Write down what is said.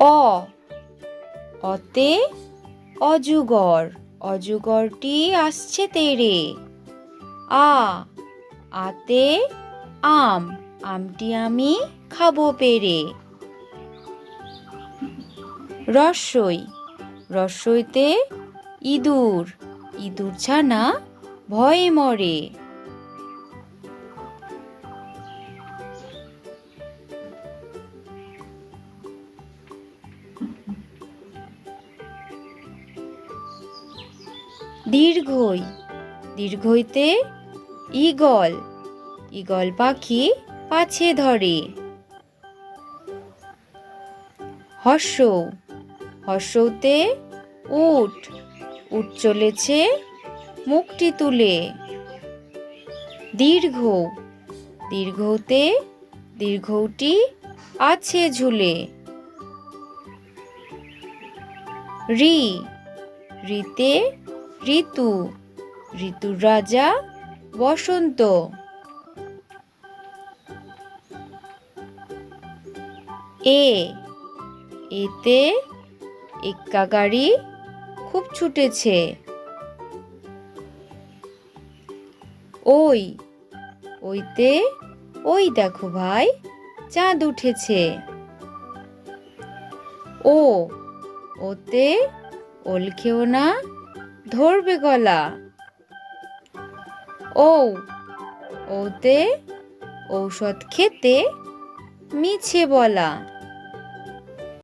অ। অতে অজুগর অজুগরটি আসছে তেরে। আ। আতে আম। আমটি আমি খাব পেরে। রসই। রসইতে ইঁদুর। ইঁদুর ছানা ভয়ে মরে। দীর্ঘই। দীর্ঘইতে ঈগল। ঈগল পাখি পাছে ধরে। হর্ষ। হর্ষতে উট। উট চলেছে মুখটি তুলে। দীর্ঘ। দীর্ঘতে দীর্ঘটি আছে ঝুলে। রি। রিতে ঋতু ঋতুর রাজা বসন্ত। এ, এতে এক্কা গাড়ি খুব ছুটেছে। ওই, ওইতে, ওই দেখো ভাই, চাঁদ উঠেছে। ও, ওতে ওল খেও না ধরবে গলা। ও ওতে ঔষধ খেতে মিছে বলা।